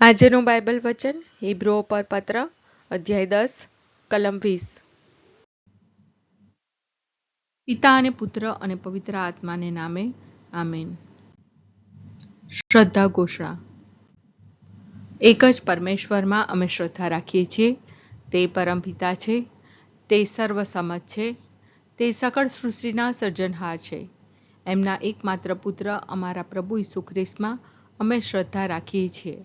આજનું બાઇબલ વચન હિબ્રુઓ પર પત્ર, અધ્યાય દસ, કલમ વીસ. પિતા અને પુત્ર અને પવિત્ર આત્માને નામે, આમેન. શ્રદ્ધા ઘોષણા. એક જ પરમેશ્વરમાં અમે શ્રદ્ધા રાખીએ છીએ. તે પરમ પિતા છે. તે સર્વસમત છે. તે સકળ સૃષ્ટિના સર્જનહાર છે. એમના એકમાત્ર પુત્ર અમારા પ્રભુ ઈસુ ખ્રિસ્તમાં અમે શ્રદ્ધા રાખીએ છીએ.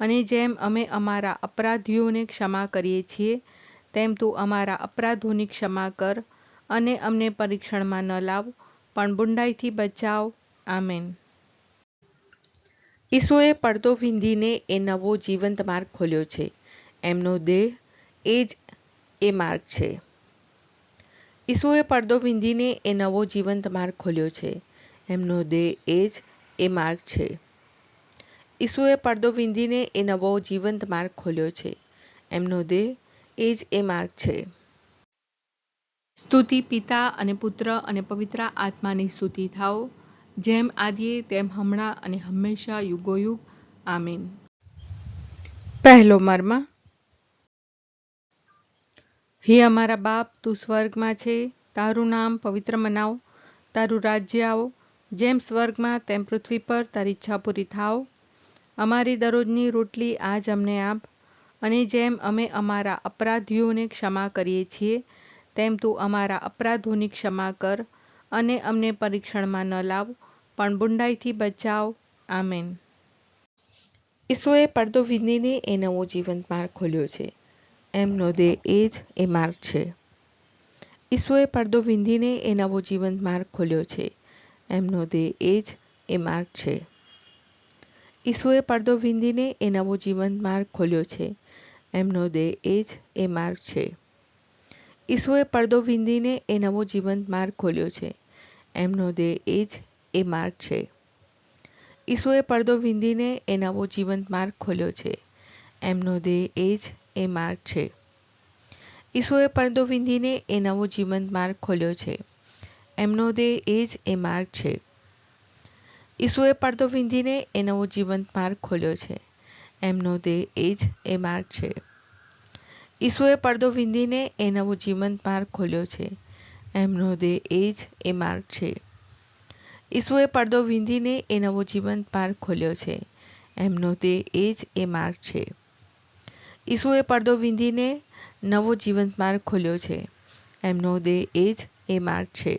અને જેમ અમે અમારા અપરાધીઓને ક્ષમા કરીએ છીએ, તેમ તું અમારા અપરાધોની ક્ષમા કર અને અમને પરીક્ષણમાં ન લાવ, પણ બુંડાઈથી બચાવ. આમેન. ઈસુએ પડદો વિંધીને એ નવો જીવંત માર્ગ ખોલ્યો છે. એમનો દેહ એ જ એ માર્ગ છે. ઈસુએ પડદો વિંધીને એ નવો જીવંત માર્ગ ખોલ્યો છે. એમનો દેહ એ જ એ માર્ગ છે. ઈસુએ પડદો વિંધીને એ નવો જીવંત માર્ગ ખોલ્યો છે. એમનો દેહ એ જ એ માર્ગ છે. સ્તુતિ પિતા અને પુત્ર અને પવિત્ર આત્માની સ્તુતિ થાઓ. જેમ આદિએ તેમ હમણાં અને હંમેશા યુગોયુગ. આમીન. પહેલો મર્મ. હે અમારા બાપ તું સ્વર્ગમાં છે. તારું નામ પવિત્ર મનાવ. તારું રાજ્ય આવો. જેમ સ્વર્ગમાં તેમ પૃથ્વી પર તારી ઈચ્છા પૂરી થાવ અમારી દરરોજની રોટલી આજ અમને આપ અને જેમ અમે અમારા અપરાધીઓને ક્ષમા કરીએ છીએ, તેમ તું અમારા અપરાધોની ક્ષમા કર અને અમને પરીક્ષણમાં ન લાવ, પણ બુંડાઈથી બચાવ. આમેન. ઈસુએ પડદો વિંધીને એ નવો જીવંત માર્ગ ખોલ્યો છે. એમનો દેહ એ જ એ માર્ગ છે. ઈસુએ પડદો વિંધીને એ નવો જીવંત માર્ગ ખોલ્યો છે. એમનો દેહ એ જ એ માર્ગ છે. ઈસુએ પડદો વિંધીને એ નવો જીવન માર્ગ ખોલ્યો છે. એમનો દેહ એ જ એ માર્ગ છે. ઈસુએ પડદો વિંધીને એ નવો જીવંત માર્ગ ખોલ્યો છે. એમનો દેહ એ જ એ માર્ગ છે. ઈસુએ પડદો વિંધીને એ નવો જીવંત માર્ગ ખોલ્યો છે. એમનો દેહ એ જ એ માર્ગ છે. ઈસુએ પડદો વિંધીને એ નવો જીવંત માર્ગ ખોલ્યો છે. એમનો દેહ એ જ એ માર્ગ છે. ઈસુએ પડદો વિંધીને એ નવો જીવંત માર્ગ ખોલ્યો છે. એમનો દેહ એ જ એ માર્ગ છે. ઈસુએ પડદો વિંધીને એ નવો જીવંત માર્ગ ખોલ્યો છે. એમનો દેહ એ જ એ માર્ગ છે. ઈસુએ પડદો વિંધીને એ નવો જીવંત માર્ગ ખોલ્યો છે. એમનો દેહ એ જ એ માર્ગ છે. ઈસુએ પડદો વિંધીને નવો જીવંત માર્ગ ખોલ્યો છે. એમનો દેહ એ જ એ માર્ગ છે.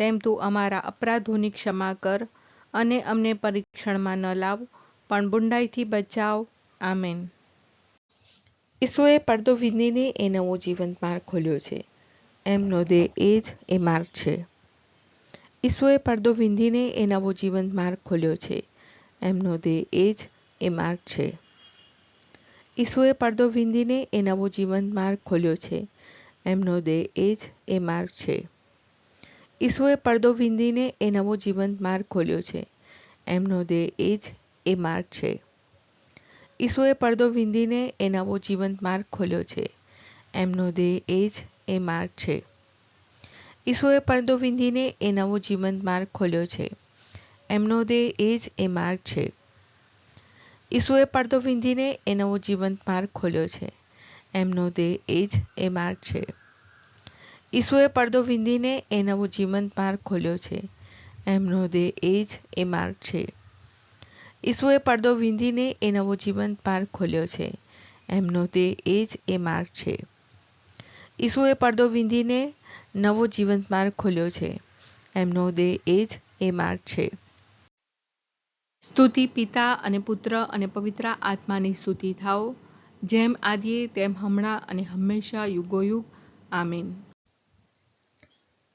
તેમ તું અમારા અપરાધોની ક્ષમા કર અને અમને પરીક્ષણમાં ન લાવ, પણ બુંડાઈથી બચાવ. આમેન. ઈસુએ પડદો વિંધીને એ નવો જીવંત માર્ગ ખોલ્યો છે. એમનો દેહ એ જ, એ માર્ગ છે. ઈસુએ પડદો વિંધીને એ નવો જીવંત માર્ગ ખોલ્યો છે. એમનો દેહ એ જ, એ માર્ગ છે. ઈસુએ પડદો વિંધીને એ નવો જીવંત માર્ગ ખોલ્યો છે. એમનો દેહ એ જ, એ માર્ગ છે. ઈસુએ પડદો વિંધીને એ નવો જીવંત માર્ગ ખોલ્યો છે. એમનો દેહ એ જ, એ માર્ગ છે. ઈસુએ પડદો વીંધીને એ નવો જીવંત માર્ગ ખોલ્યો છે. એમનો દેહ એ જ, એ માર્ગ છે. ઈસુએ પડદો વીંધીને એ નવો જીવંત માર્ગ ખોલ્યો છે. એમનો દેહ એ જ, એ માર્ગ છે. ઈસુએ પડદો વીંધીને એ નવો જીવંત માર્ગ ખોલ્યો છે. એમનો દેહ એ જ, એ માર્ગ છે. ઈસુએ પડદો વિંધીને એ નવો જીવંત માર્ગ ખોલ્યો છે. એમનો દેહ એ જ એ માર્ગ છે. ઈસુએ પડદો વિંધીને એ નવો જીવંત માર્ગ ખોલ્યો છે. એમનો દેહ એ જ એ માર્ગ છે. ઈસુએ પડદો વિંધીને નવો જીવંત માર્ગ ખોલ્યો છે. એમનો દેહ એ જ એ માર્ગ છે. સ્તુતિ પિતા અને પુત્ર અને પવિત્ર આત્માની સ્તુતિ થાઓ. જેમ આદિએ, તેમ હમણાં અને હંમેશા યુગોયુગ. આમીન.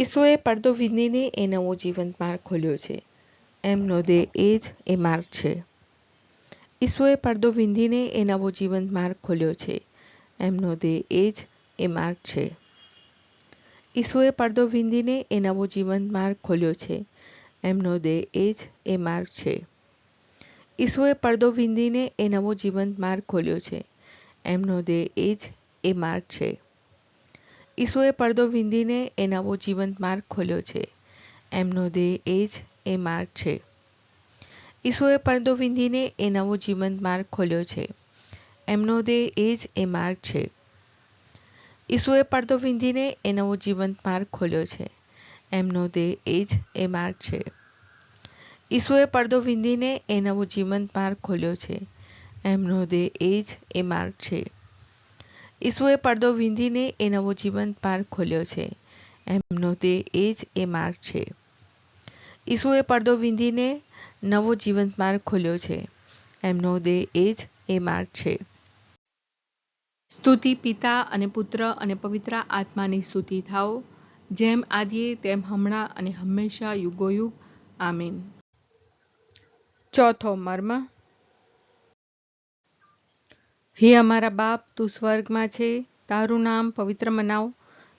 ઈસુએ પડદો વિંધીને એ નવો જીવંત માર્ગ ખોલ્યો છે. એમનો દેહ એ જ એ માર્ગ છે. ઈસુએ પડદો વિંધીને એ નવો જીવંત માર્ગ ખોલ્યો છે. એમનો દેહ એ જ એ માર્ગ છે. ઈસુએ પડદો વિંધીને એ નવો જીવંત માર્ગ ખોલ્યો છે. એમનો દેહ એ જ એ માર્ગ છે. ઈસુએ પડદો વિંધીને એ નવો જીવંત માર્ગ ખોલ્યો છે. એમનો દેહ એ જ એ માર્ગ છે. ઈસુએ પડદો વિંધીને એ નવો જીવંત માર્ગ ખોલ્યો છે. એમનો દેહ એ જ એ માર્ગ છે. ઈસુએ પડદો વીંધીને એ જીવંત માર્ગ ખોલ્યો છે. એમનો દેહ એ જ એ માર્ગ છે. ઈસુએ પડદો વીંધીને એ જીવંત માર્ગ ખોલ્યો છે. એમનો દેહ એ જ એ માર્ગ છે. ઈસુએ પડદો વીંધીને એ જીવંત માર્ગ ખોલ્યો છે. એમનો દેહ એ જ એ માર્ગ છે. ઈસુએ પડદો વીંધીને એ નવો જીવંત માર્ગ ખોલ્યો છે. એમનો તે એ જ એ માર્ગ છે. ઈસુએ પડદો વીંધીને નવો જીવંત માર્ગ ખોલ્યો છે. એમનો દેહ એ જ એ માર્ગ છે. સ્તુતિ પિતા અને પુત્ર અને પવિત્ર આત્માની સ્તુતિ થાઓ. જેમ આદિએ, તેમ હમણાં અને હંમેશા યુગોયુગ. આમીન. ચોથો મર્મ. હે અમારા બાપ, તું સ્વર્ગમાં છે. તારું નામ પવિત્ર મનાવ.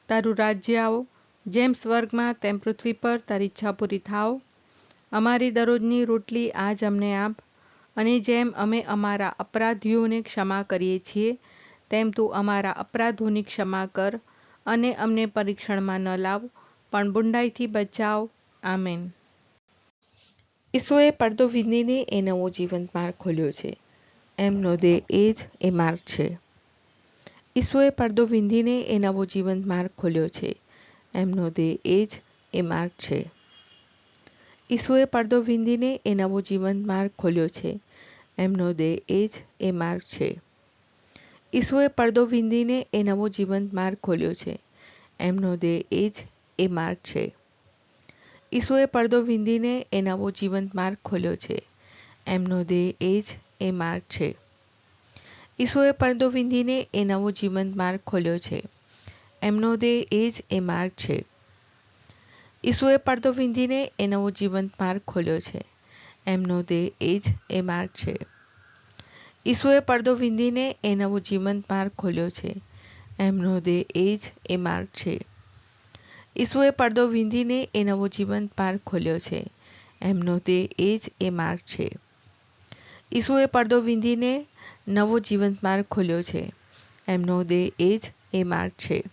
તારું રાજ્ય આવો. જેમ સ્વર્ગમાં, તેમ પૃથ્વી પર તારી ઈચ્છા પૂરી થાવ. અમારી દરરોજની રોટલી આજ અમને આપ. અને જેમ અમે અમારા અપરાધીઓને ક્ષમા કરીએ છીએ, તેમ તું અમારા અપરાધોની ક્ષમા કર અને અમને પરીક્ષણમાં ન લાવ, પણ બુંડાઈથી બચાવ. આમેન. ઈસુએ પડદો વીંધીને એ નવો જીવંત માર્ગ ખોલ્યો છે. એમનો દેહ એ જ એ માર્ગ છે. ઈસુએ પડદો વીંધીને એ નવો જીવંત માર્ગ ખોલ્યો છે. એમનો દેહ એ જ એ માર્ગ છે. ઈસુએ પડદો વીંધીને એ નવો જીવંત માર્ગ ખોલ્યો છે. એમનો દેહ એ જ એ માર્ગ છે. ઈસુએ પડદો વીંધીને એ નવો જીવંત માર્ગ ખોલ્યો છે. એમનો દેહ એ જ એ માર્ગ છે. ઈસુએ પડદો વીંધીને એ નવો જીવંત માર્ગ ખોલ્યો છે. એમનો દેહ એ જ એ માર્ગ છે. ઈસુએ પડદો વીંધીને એ નવો જીવંત માર્ગ ખોલ્યો છે. એમનો દેહ એ જ એ માર્ગ છે. ઈસુએ પડદો વીંધીને એ નવો જીવંત માર્ગ ખોલ્યો છે. એમનો દેહ એ જ એ માર્ગ છે. ઈસુએ પડદો વીંધીને એ નવો જીવંત માર્ગ ખોલ્યો છે. એમનો દેહ એ જ એ માર્ગ છે. ઈસુએ પડદો વીંધીને એ નવો જીવંત માર્ગ ખોલ્યો છે. એમનો દેહ એ જ એ માર્ગ છે. ઈસુએ પડદો વીંધીને નવો જીવંત માર્ગ ખોલ્યો છે. એમનો દેહ એ જ એ માર્ગ છે.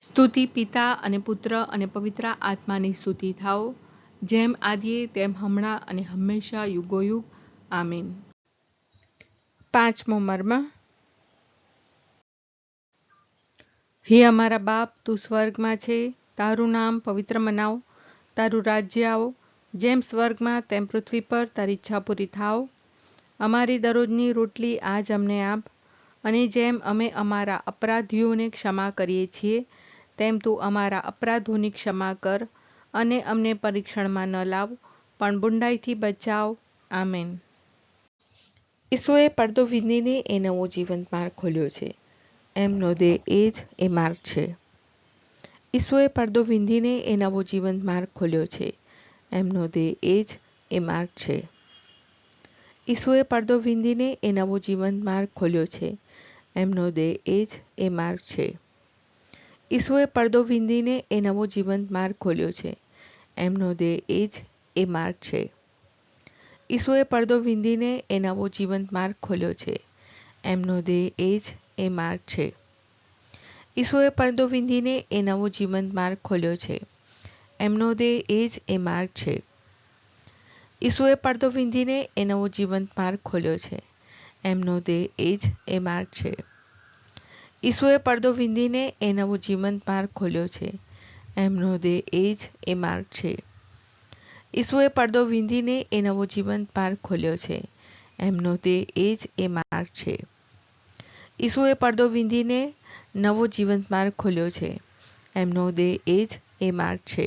સ્તુતિ પિતા અને પુત્ર અને પવિત્ર આત્માની સ્તુતિ થાઓ. જેમ આદિએ, તેમ હમણાં અને હંમેશા યુગોયુગ. આમીન. પાંચમો મર્મ. હે અમારા બાપ, તું સ્વર્ગમાં છે. તારું નામ પવિત્ર મનાવ. તારું રાજ્ય આવો. જેમ સ્વર્ગમાં તેમ પૃથ્વી પર તારી ઈચ્છા પૂરી થાવ અમારી દરરોજની રોટલી આજ અમને આપ. અને જેમ અમે અમારા અપરાધીઓને ક્ષમા કરીએ છીએ, તેમ તું અમારા અપરાધોની ક્ષમા કર અને અમને પરીક્ષણમાં ન લાવ, પણ બુંડાઈથી બચાવ. આમેન. ઈસુએ પડદો વિંધીને એ નવો જીવંત માર્ગ ખોલ્યો છે. એમનો દેહ એ જ, એ માર્ગ છે. ઈસુએ પડદો વિંધીને એ નવો જીવંત માર્ગ ખોલ્યો છે. એમનો દેહ એ જ, એ માર્ગ છે. ઈસુએ પડદો વિંધીને એ નવો જીવન માર્ગ ખોલ્યો છે. એમનો દેહ એ જ, એ માર્ગ છે. ઈસુએ પડદો વિંધીને એ નવો જીવંત માર્ગ ખોલ્યો છે. એમનો દેહ એ જ, એ માર્ગ છે. ઈસુએ પડદો વિંધીને એ નવો જીવંત માર્ગ ખોલ્યો છે. એમનો દેહ એ જ, એ માર્ગ છે. ઈસુએ પડદો વિંધીને એ નવો જીવંત માર્ગ ખોલ્યો છે. એમનો દેહ એ જ એ માર્ગ છે. ઈસુએ પડદો વીંધીને એ નવો જીવંત માર્ગ ખોલ્યો છે. એમનો દેહ એ જ એ માર્ગ છે. ઈસુએ પડદો વીંધીને એ નવો જીવંત માર્ગ ખોલ્યો છે. એમનો દેહ એ જ એ માર્ગ છે. ઈસુએ પડદો વીંધીને એ નવો જીવંત માર્ગ ખોલ્યો છે. એમનો દેહ એ જ એ માર્ગ છે. ઈસુએ પડદો વીંધીને નવો જીવંત માર્ગ ખોલ્યો છે. એમનો દેહ એ જ એ માર્ગ છે.